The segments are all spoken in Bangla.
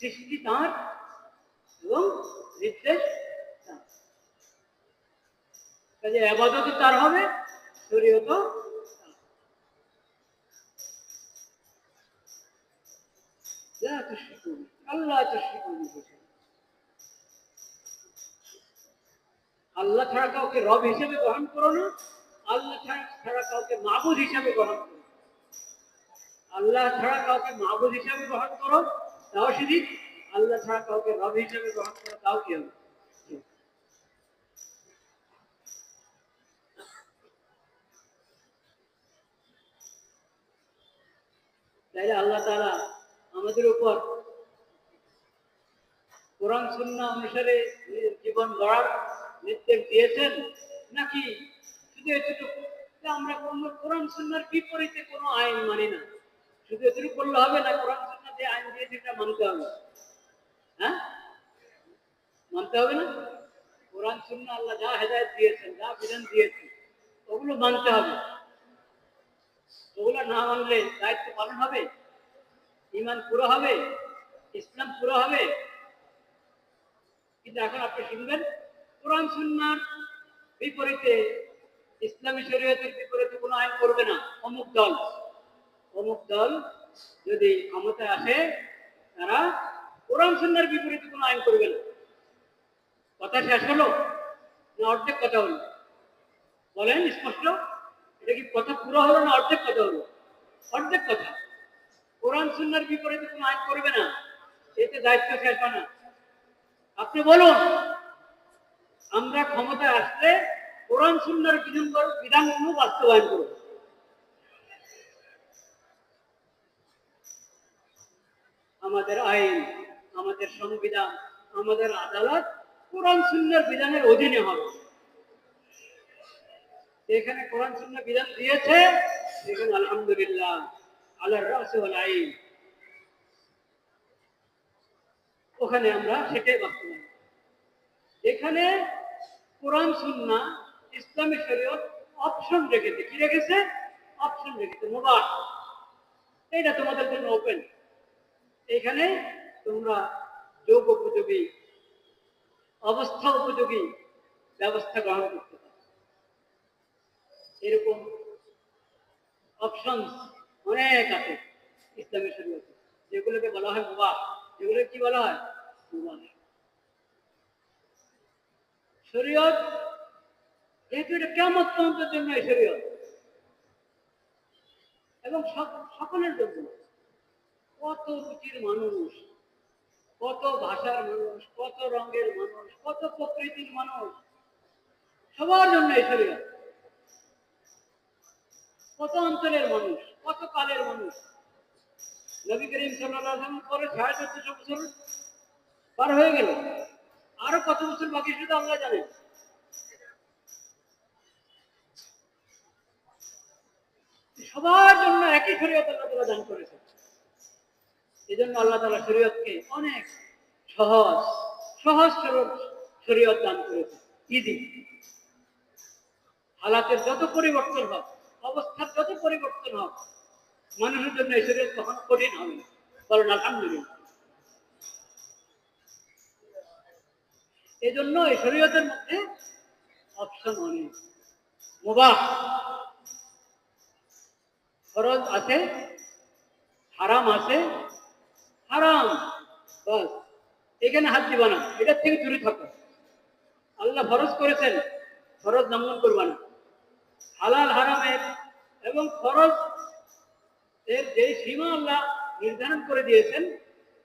সৃষ্টি তাঁর এবং নির্দেশ কাজে আবাদত তার হবে? শরীয়ত আল্লাহ ছাড়া কাউকে রব হিসেবে গ্রহণ করো না, আল্লাহ ছাড়া কাউকে মাবুদ হিসাবে গ্রহণ করো আল্লাহ ছাড়া কাউকে মাহবুদ হিসাবে গ্রহণ করো তাও শিরিক আল্লাহ ছাড়া কাউকে রব হিসাবে গ্রহণ করো তাও কি হবে? তাইলে আল্লাহ তাআলা আমাদের উপর কোরআন, সুন্নাহ অনুসারে জীবন গড়ার নির্দেশ দিয়েছেন নাকি শুধু এতটুকু? আমরা কোনো কোরআন সুন্নার বিপরীতে কোনো আইন মানি না। শুধু এতটুকু করলে হবে না, কোরআন যে আইন দিয়েছে এটা মানতে হবে। হ্যাঁ? মানতে হবে না? কোরআন, সুন্নাহ, আল্লাহ যা হেদায়েত দিয়েছেন, যা বিধান দিয়েছেন, ওগুলো মানতে হবে। ওগুলো না মানলে দায়িত্ব পালন হবে? ইমান পুরো হবে? ইসলাম পুরো হবে? কিন্তু এখন আপনি শুনবেন, কোরআন সুন্নার বিপরীতে ইসলামী শরীয়তের বিপরীতে কোনো আইন করবে না। অমুক দল অমুক দল যদি ক্ষমতায় আসে, তারা কোরআন সুন্নার বিপরীতে কোনো আইন করবে না। কথা শেষ হলো? না অর্ধেক কথা হলো? বলেন স্পষ্ট? এটা কি কথা পুরো হলো না অর্ধেক কথা হলো? অর্ধেক কথা। কোরআন সুন্নার বিপরীতে কোনো আইন করবে না। এতে দায়িত্ব শেষ হয় না। আপনি বলুন, আমরা ক্ষমতায় আসলে কোরআন সুন্নার বিধান বিধানগুলো বাস্তবায়ন করব। আমাদের আইন, আমাদের সংবিধান, আমাদের আদালত, কোরআন সুন্নার বিধানের অধীনে হবে। এখানে কোরআন সুন্নাহ বিধান দিয়েছে এখানে আলহামদুলিল্লাহ, আল্লাহর রাস আইন। ওখানে আমরা সেটাই বাস্তবায়ন এখানে কোরআন সুন্না, ইসলামী শরীয়ত অপশন রেখেছে। কি রেখেছে? অপশন রেখেছে মোবাইল এইটা তোমাদের জন্য ওপেন এখানে তোমরা যোগ উপযোগী অবস্থা উপযোগী ব্যবস্থা গ্রহণ করতে পারো। এরকম অপশনস অনেক আছে ইসলামী শরীয়তে। যেগুলোকে বলা হয় মুবাহ। এগুলো কি বলা হয়? শরীয়ত, যেহেতু এটা কেমন পর্যন্তের জন্য এই শরীয়ত। এবং সক- সকলের জন্য। কত রুচির মানুষ, কত ভাষার মানুষ, কত রঙের মানুষ, কত প্রকৃতির মানুষ, সবার জন্য এই শরীয়ত। কত অঞ্চলের মানুষ, কত কালের মানুষ। নবী করিম ওয়াসাল্লাম পরে সাড়ে চোদ্দশো বছর পার হয়ে গেল। আরও কত বছর বাকি শুধু আল্লাহ জানেন সবার জন্য একই শরীয়ত আল্লাহ দান করেছে এই জন্য আল্লাহ তাআলা শরীয়তকে অনেক সহজ সহজ সরল শরীয়ত দান করেছে ইদি হালাতের যত পরিবর্তন হোক, অবস্থার যত পরিবর্তন হোক, মানুষের জন্য এই শরীর কখনো কঠিন হবে না। বলেন আলহামদুলিল্লাহ। এই জন্য এই শরীয়তের মধ্যে অপশন অনেক। মুবাহ। ফরজ আছে, হারাম আছে হারাম বাস এখানে হাত দিবা না এটার থেকে দূরে থাকো। আল্লাহ ফরজ করেছেন, ফরজ লঙ্ঘন করবা না। হালাল হারামের এবং ফরজ এর যে সীমা আল্লাহ নির্ধারণ করে দিয়েছেন,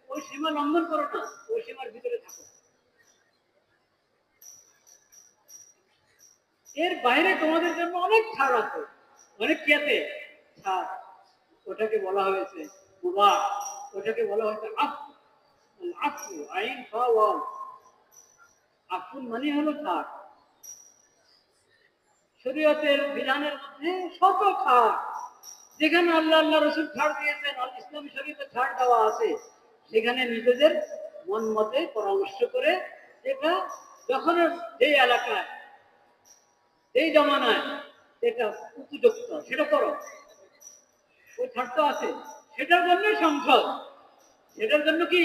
ওই সীমা লঙ্ঘন করো না, ওই সীমার ভিতরে থাকো। এর বাইরে তোমাদের জন্য অনেক ছাড় আছে, অনেক আছে ছাড়, ওটাকে বলা হয়েছে ওটাকে বলা হয়েছে আফ। আফু, আইন ফাওয়াল আফুন মানে হলো ছাড় শরীয়তের বিধানের মধ্যে শত ছাড় যেখানে আল্লাহ আল্লাহ রসুল ছাড় দিয়েছেন, আল ইসলামী শরীয়তে ছাড় দেওয়া আছে, সেখানে নিজেদের মন মতে পরামর্শ করে এটা যখন যেই এলাকায় এই জমানায় এটা উপযুক্ত, সেটা করো। ওই ছাড় তো আছে। সেটার জন্য সংসদ। সেটার জন্য কি?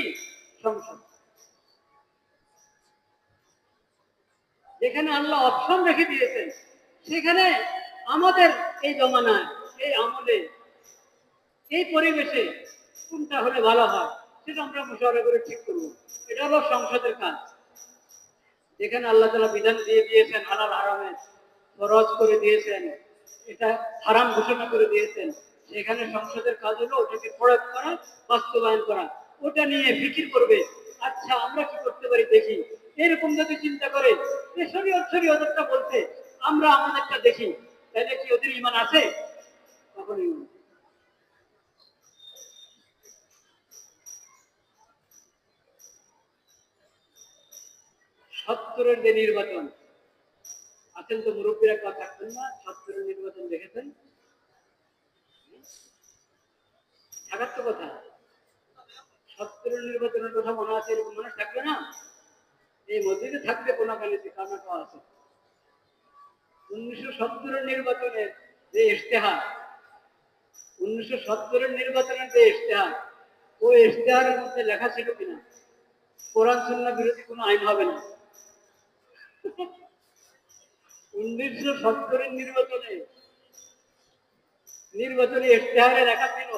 সংসদ। যেখানে আল্লাহ অপশন রেখে দিয়েছেন, সেখানে আমাদের এই জমানায়, এই আমলে, এই পরিবেশে কোনটা হলে ভালো হয়, সেটা আমরা মুশাওয়ারা করে ঠিক করব। এটা হলো সংসদের কাজ। যেখানে আল্লাহ তালা বিধান দিয়ে দিয়েছেন হালাল হারামে ফরজ করে দিয়েছেন, এটা হারাম ঘোষণা করে দিয়েছেন। সেখানে সংসদের কাজ হলো ওটাকে প্রয়োগ করা, বাস্তবায়ন করা। ওটা নিয়ে ফিকির করবে। আচ্ছা আমরা কি করতে পারি দেখি। এরকম যদি চিন্তা করে শরীয়ত শরীয়তটা বলছে, আমরা আমাদেরটা দেখি। তাহলে কি ওদের ইমান আছে? তখন সত্তরের যে নির্বাচন, আছেন তো মুরব্বীরা কথা থাকবেন না, সত্তরের নির্বাচন দেখেছেন? থাকার তো কথা। সত্তরের নির্বাচনের কথা মনে আছে, এরকম মনে থাকবে না? এই মসজিদে থাকবে কোন কালিতে কানাকা আছে? উনিশশো সত্তরের নির্বাচনের যে ইশতেহার, উনিশশো সত্তরের নির্বাচনের যে ইশতেহার, ওই ইশতেহারের মধ্যে লেখা ছিল কিনা? কোরআন, সুন্নাহ বিরোধী কোনো আইন হবে না। উনিশশো সত্তরের নির্বাচনে নির্বাচনে ইশতেহারে লেখা ছিল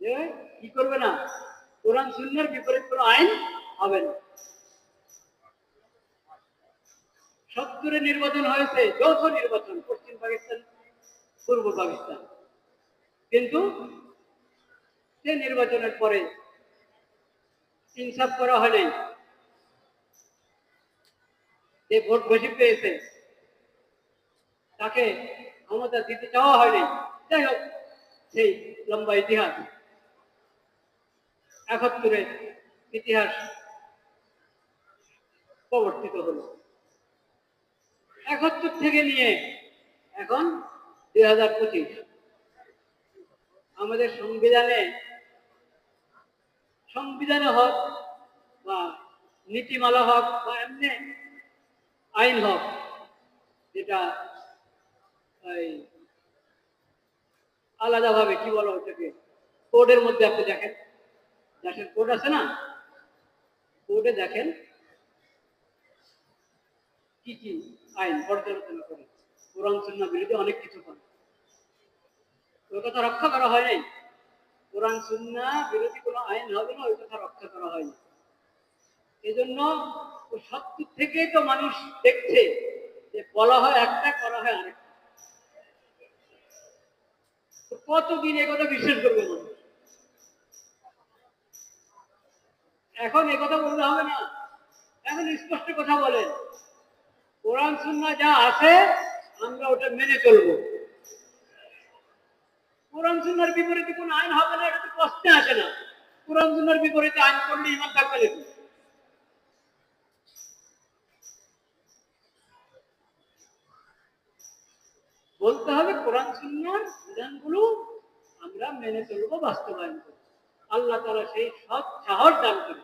যে কি করবে না? কোরআন সুন্নার বিপরীত কোনো আইন হবে না। সত্তরে নির্বাচন হয়েছে যৌথ নির্বাচন, পশ্চিম পাকিস্তান, পূর্ব পাকিস্তান। কিন্তু সে নির্বাচনের পরে ইনসাফ করা হয়নি যে ভোট বেশি পেয়েছে, তাকে ক্ষমতা দিতে চাওয়া হয়নি যাই হোক, সেই লম্বা ইতিহাস। একাত্তরের ইতিহাস প্রবর্তিত হলো। একাত্তর থেকে নিয়ে এখন দুই হাজার পঁচিশ। আমাদের সংবিধানে সংবিধানে হোক বা নীতিমালা হোক বা এমনি আইন হোক, যেটা এই আলাদাভাবে কি বলা ওটাকে কোডের মধ্যে আপনি দেখেন। দেশের কোড আছে না? কোডে দেখেন কি কি আইন পর্যালোচনা করে। কোরআন, সুন্নাহ বিরুদ্ধে অনেক কিছু করে। ওই কথা রক্ষা করা হয় নাই। কোরআন, সুন্নাহ, বিরোধী কোনো আইন হবে না ওই কথা রক্ষা করা হয়নি এজন্য সত্তর থেকেই তো মানুষ দেখছে যে বলা হয় একটা, করা হয় আরেকটা। কতদিন এ কথা বিশ্বাস করবে মানুষ এখন এ কথা বলতে হবে না। এখন স্পষ্ট কথা বলেন। কোরআন, সুন্নাহ যা আছে, আমরা ওটা মেনে চলবো। কোরআন সুন্নার বিপরীতে কোনো আইন হবে না, এটা তো প্রশ্নে আসে না। কোরআন সুন্নার বিপরীতে আইন করলে ইমান থাকবে নাকি বলতে হবে কোরআন সুন্নার বিধানগুলো আমরা মেনে চলবো, বাস্তবায়ন করব। আল্লাহ তারা সেই সৎ সাহস দান করে